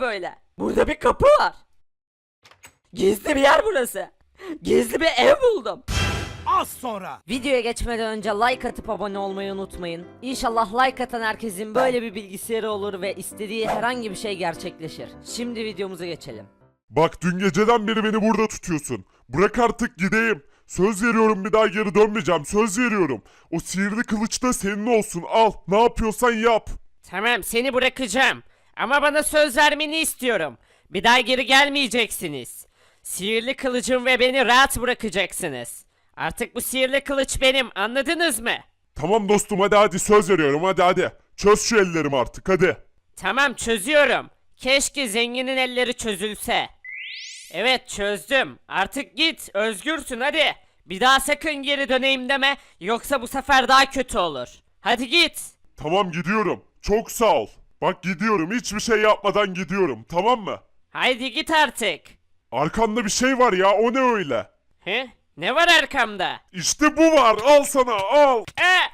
böyle? Burada bir kapı var. Gizli bir yer burası. Gizli bir ev buldum. Az sonra. Videoya geçmeden önce like atıp abone olmayı unutmayın. İnşallah like atan herkesin böyle bir bilgisayarı olur ve istediği herhangi bir şey gerçekleşir. Şimdi videomuza geçelim. Bak dün geceden beri beni burada tutuyorsun. Bırak artık gideyim. Söz veriyorum bir daha geri dönmeyeceğim. Söz veriyorum. O sihirli kılıç da senin olsun. Al. Ne yapıyorsan yap. Tamam seni bırakacağım. Ama bana söz vermeni istiyorum. Bir daha geri gelmeyeceksiniz. Sihirli kılıcım ve beni rahat bırakacaksınız. Artık bu sihirli kılıç benim anladınız mı? Tamam dostum hadi hadi söz veriyorum hadi hadi. Çöz şu ellerimi artık hadi. Tamam çözüyorum. Keşke zenginin elleri çözülse. Evet çözdüm. Artık git özgürsün hadi. Bir daha sakın geri döneyim deme yoksa bu sefer daha kötü olur. Hadi git. Tamam gidiyorum. Çok sağ ol. Bak gidiyorum. Hiçbir şey yapmadan gidiyorum. Tamam mı? Haydi git artık. Arkanda bir şey var ya. O ne öyle? He? Ne var arkamda? İşte bu var. Al sana al. Ee,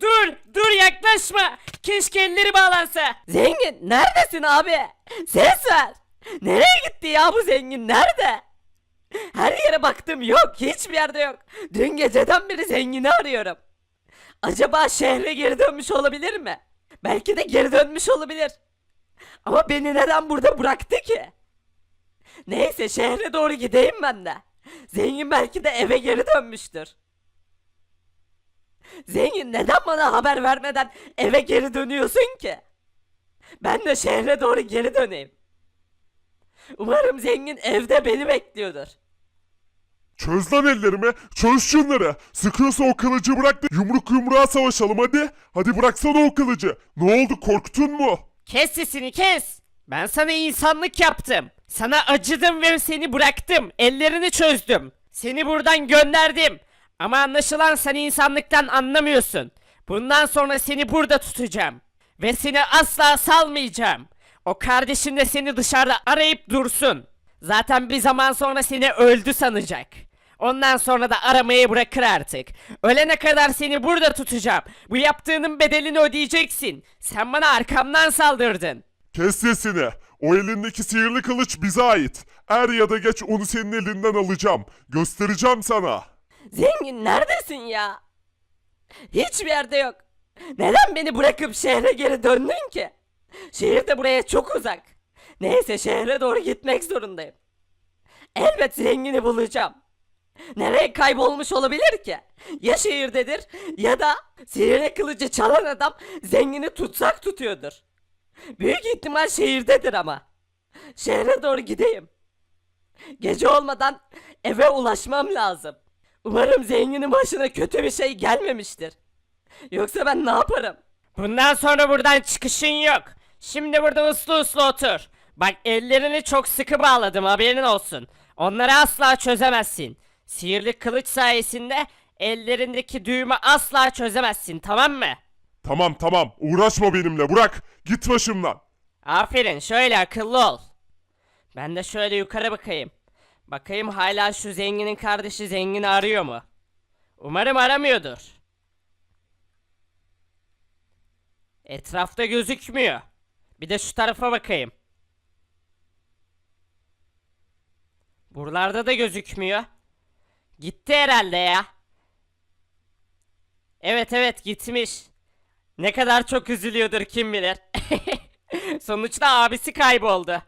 dur, dur yaklaşma. Keşke elleri bağlansa. Zengin neredesin abi? Ses ver. Nereye gitti ya bu zengin nerede? Her yere baktım yok hiçbir yerde yok. Dün geceden beri zengini arıyorum. Acaba şehre geri dönmüş olabilir mi? Belki de geri dönmüş olabilir. Ama beni neden burada bıraktı ki? Neyse şehre doğru gideyim ben de. Zengin belki de eve geri dönmüştür. Zengin neden bana haber vermeden eve geri dönüyorsun ki? Ben de şehre doğru geri döneyim. Umarım zengin evde beni bekliyordur. Çöz lan ellerimi. Çöz şunları. Sıkıyorsa o kılıcı bırak da yumruk yumruğa savaşalım hadi. Hadi bıraksana o kılıcı. Ne oldu korktun mu? Kes sesini kes. Ben sana insanlık yaptım. Sana acıdım ve seni bıraktım. Ellerini çözdüm. Seni buradan gönderdim. Ama anlaşılan sen insanlıktan anlamıyorsun. Bundan sonra seni burada tutacağım. Ve seni asla salmayacağım. O kardeşin de seni dışarıda arayıp dursun. Zaten bir zaman sonra seni öldü sanacak. Ondan sonra da aramayı bırakır artık. Ölene kadar seni burada tutacağım. Bu yaptığının bedelini ödeyeceksin. Sen bana arkamdan saldırdın. Kes sesini. O elindeki sihirli kılıç bize ait. Er ya da geç onu senin elinden alacağım. Göstereceğim sana. Zengin neredesin ya? Hiçbir yerde yok. Neden beni bırakıp şehre geri döndün ki? Şehir de buraya çok uzak. Neyse şehre doğru gitmek zorundayım. Elbet zengini bulacağım. Nereye kaybolmuş olabilir ki? Ya şehirdedir ya da sihirli kılıcı çalan adam zengini tutsak tutuyordur. Büyük ihtimal şehirdedir ama. Şehre doğru gideyim. Gece olmadan eve ulaşmam lazım. Umarım zenginin başına kötü bir şey gelmemiştir. Yoksa ben ne yaparım? Bundan sonra buradan çıkışın yok. Şimdi burada uslu uslu otur. Bak ellerini çok sıkı bağladım haberin olsun. Onları asla çözemezsin. Sihirli kılıç sayesinde ellerindeki düğümü asla çözemezsin tamam mı? Tamam tamam uğraşma benimle bırak. Git başımdan. Aferin şöyle akıllı ol. Ben de şöyle yukarı bakayım. Bakayım hala şu zenginin kardeşi zengini arıyor mu? Umarım aramıyordur. Etrafta gözükmüyor. Bir de şu tarafa bakayım. Buralarda da gözükmüyor. Gitti herhalde ya. Evet evet gitmiş. Ne kadar çok üzülüyordur kim bilir. Sonuçta abisi kayboldu.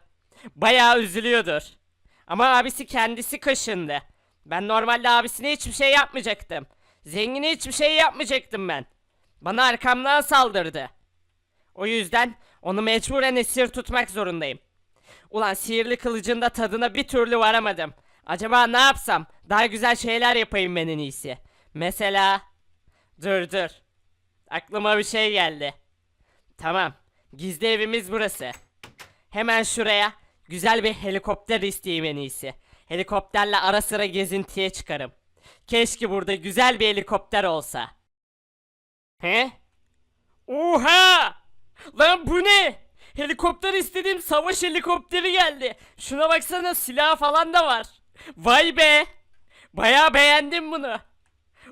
Bayağı üzülüyordur. Ama abisi kendisi kaşındı. Ben normalde abisine hiçbir şey yapmayacaktım. Zengine hiçbir şey yapmayacaktım ben. Bana arkamdan saldırdı. O yüzden onu mecburen esir tutmak zorundayım. Ulan sihirli kılıcın da tadına bir türlü varamadım. Acaba ne yapsam? Daha güzel şeyler yapayım ben en iyisi. Mesela... Dur dur. Aklıma bir şey geldi. Tamam. Gizli evimiz burası. Hemen şuraya güzel bir helikopter isteyeyim en iyisi. Helikopterle ara sıra gezintiye çıkarım. Keşke burada güzel bir helikopter olsa. He? Oha! Lan bu ne? Helikopter istediğim savaş helikopteri geldi. Şuna baksana silah falan da var. Vay be! Bayağı beğendim bunu.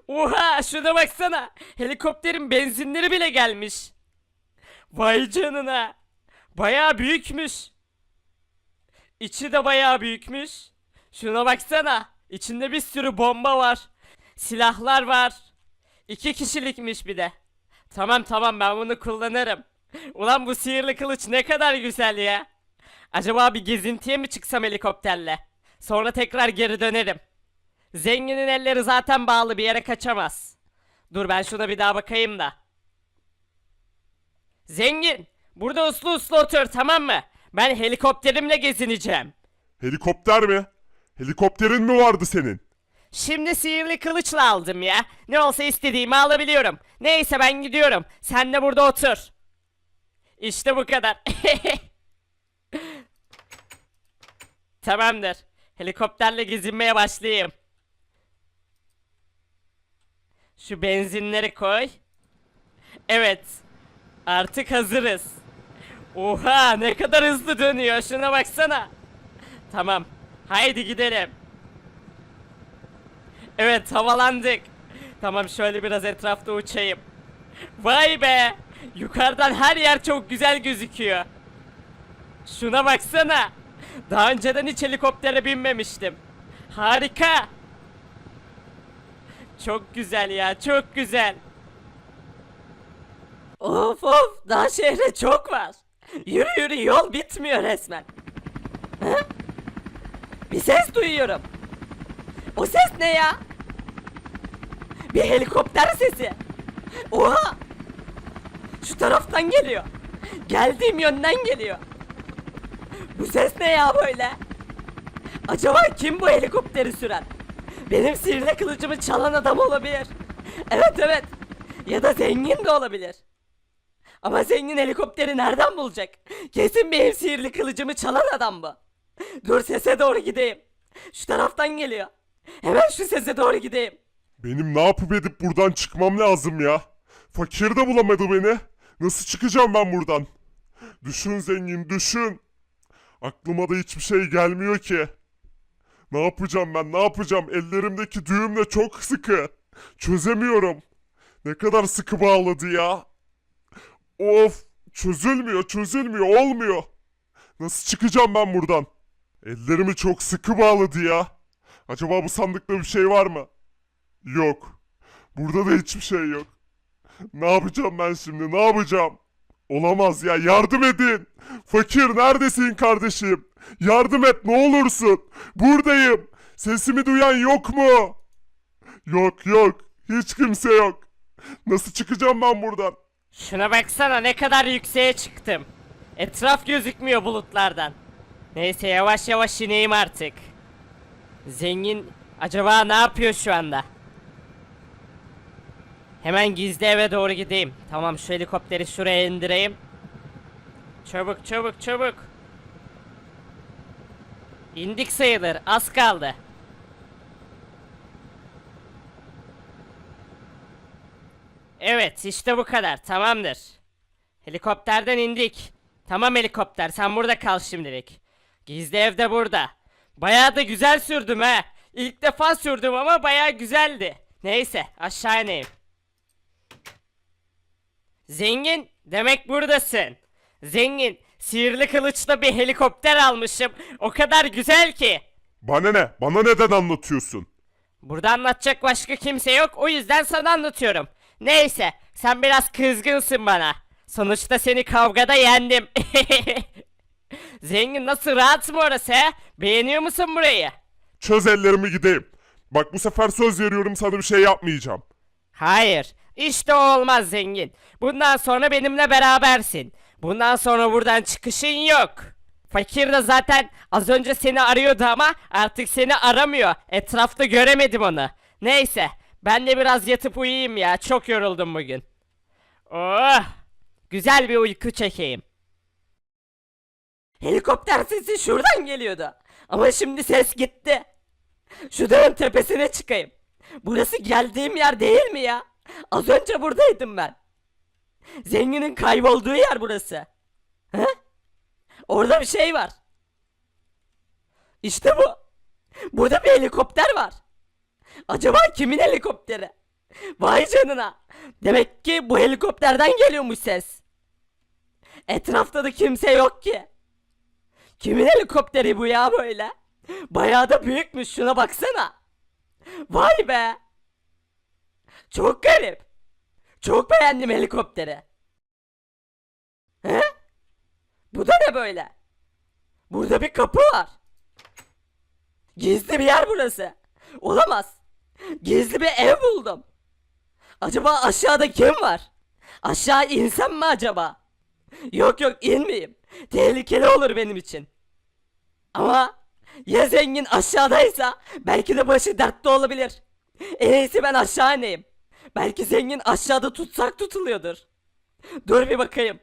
Oha şuna baksana. Helikopterin benzinleri bile gelmiş. Vay canına. Bayağı büyükmüş. içi de bayağı büyükmüş. Şuna baksana. İçinde bir sürü bomba var. Silahlar var. İki kişilikmiş bir de. Tamam tamam ben bunu kullanırım. Ulan bu sihirli kılıç ne kadar güzel ya. Acaba bir gezintiye mi çıksam helikopterle? Sonra tekrar geri dönerim. Zenginin elleri zaten bağlı bir yere kaçamaz. Dur ben şuna bir daha bakayım da. Zengin, burada uslu uslu otur tamam mı? Ben helikopterimle gezineceğim. Helikopter mi? Helikopterin mi vardı senin? Şimdi sihirli kılıçla aldım ya. Ne olsa istediğimi alabiliyorum. Neyse ben gidiyorum. Sen de burada otur. İşte bu kadar. Tamamdır. Helikopterle gezinmeye başlayayım. Şu benzinleri koy. Evet. Artık hazırız. Oha ne kadar hızlı dönüyor. Şuna baksana. Tamam. Haydi gidelim. Evet havalandık. Tamam şöyle biraz etrafta uçayım. Vay be! Yukarıdan her yer çok güzel gözüküyor. Şuna baksana. Daha önceden hiç helikoptere binmemiştim. Harika. Çok güzel ya, çok güzel. Of of daha şehre çok var. Yürü yürü yol bitmiyor resmen. Hı? Bir ses duyuyorum. O ses ne ya? Bir helikopter sesi. Oha! Şu taraftan geliyor. Geldiğim yönden geliyor. Bu ses ne ya böyle? Acaba kim bu helikopteri süren? Benim sihirli kılıcımı çalan adam olabilir. Evet evet. Ya da zengin de olabilir. Ama zengin helikopteri nereden bulacak? Kesin benim sihirli kılıcımı çalan adam bu. Dur sese doğru gideyim. Şu taraftan geliyor. Hemen şu sese doğru gideyim. Benim ne yapıp edip buradan çıkmam lazım ya. Fakir de bulamadı beni. Nasıl çıkacağım ben buradan? Düşün zengin düşün. Aklıma da hiçbir şey gelmiyor ki. Ne yapacağım ben ne yapacağım? Ellerimdeki düğüm de çok sıkı. Çözemiyorum. Ne kadar sıkı bağladı ya. Of çözülmüyor çözülmüyor olmuyor. Nasıl çıkacağım ben buradan? Ellerimi çok sıkı bağladı ya. Acaba bu sandıkta bir şey var mı? Yok. Burada da hiçbir şey yok. Ne yapacağım ben şimdi? Ne yapacağım? Olamaz ya. Yardım edin. Fakir neredesin kardeşim? Yardım et ne olursun. Buradayım. Sesimi duyan yok mu? Yok yok. Hiç kimse yok. Nasıl çıkacağım ben buradan? Şuna baksana ne kadar yükseğe çıktım. Etraf gözükmüyor bulutlardan. Neyse yavaş yavaş ineyim artık. Zengin acaba ne yapıyor şu anda? Hemen gizli eve doğru gideyim. Tamam şu helikopteri şuraya indireyim. Çabuk çabuk çabuk. İndik sayılır az kaldı. Evet işte bu kadar tamamdır. Helikopterden indik. Tamam helikopter sen burada kal şimdilik. Gizli ev de burada. Bayağı da güzel sürdüm ha. İlk defa sürdüm ama bayağı güzeldi. Neyse aşağı ineyim. Zengin demek buradasın. Zengin sihirli kılıçla bir helikopter almışım. O kadar güzel ki. Bana ne? Bana neden anlatıyorsun? Burada anlatacak başka kimse yok o yüzden sana anlatıyorum. Neyse sen biraz kızgınsın bana. Sonuçta seni kavgada yendim. Zengin nasıl rahat mı orası he? Beğeniyor musun burayı? Çöz ellerimi gideyim. Bak bu sefer söz veriyorum sana bir şey yapmayacağım. Hayır. İşte olmaz zengin. Bundan sonra benimle berabersin. Bundan sonra buradan çıkışın yok. Fakir de zaten az önce seni arıyordu ama artık seni aramıyor. Etrafta göremedim onu. Neyse ben de biraz yatıp uyuyayım ya. Çok yoruldum bugün. Oh! Güzel bir uyku çekeyim. Helikopter sesi şuradan geliyordu. Ama şimdi ses gitti. Şu dağın tepesine çıkayım. Burası geldiğim yer değil mi ya? Az önce buradaydım ben. Zenginin kaybolduğu yer burası. He? Orada bir şey var. İşte bu. Burada bir helikopter var. Acaba kimin helikopteri? Vay canına. Demek ki bu helikopterden geliyormuş ses. Etrafta da kimse yok ki. Kimin helikopteri bu ya böyle? Bayağı da büyükmüş şuna baksana. Vay be. Çok garip. Çok beğendim helikopteri. He? Bu da ne böyle? Burada bir kapı var. Gizli bir yer burası. Olamaz. Gizli bir ev buldum. Acaba aşağıda kim var? Aşağı insem mi acaba? Yok yok inmeyeyim. Tehlikeli olur benim için. Ama ya zengin aşağıdaysa belki de başı dertte olabilir. En iyisi ben aşağı ineyim. Belki zengin aşağıda tutsak tutuluyordur. Dur bir bakayım.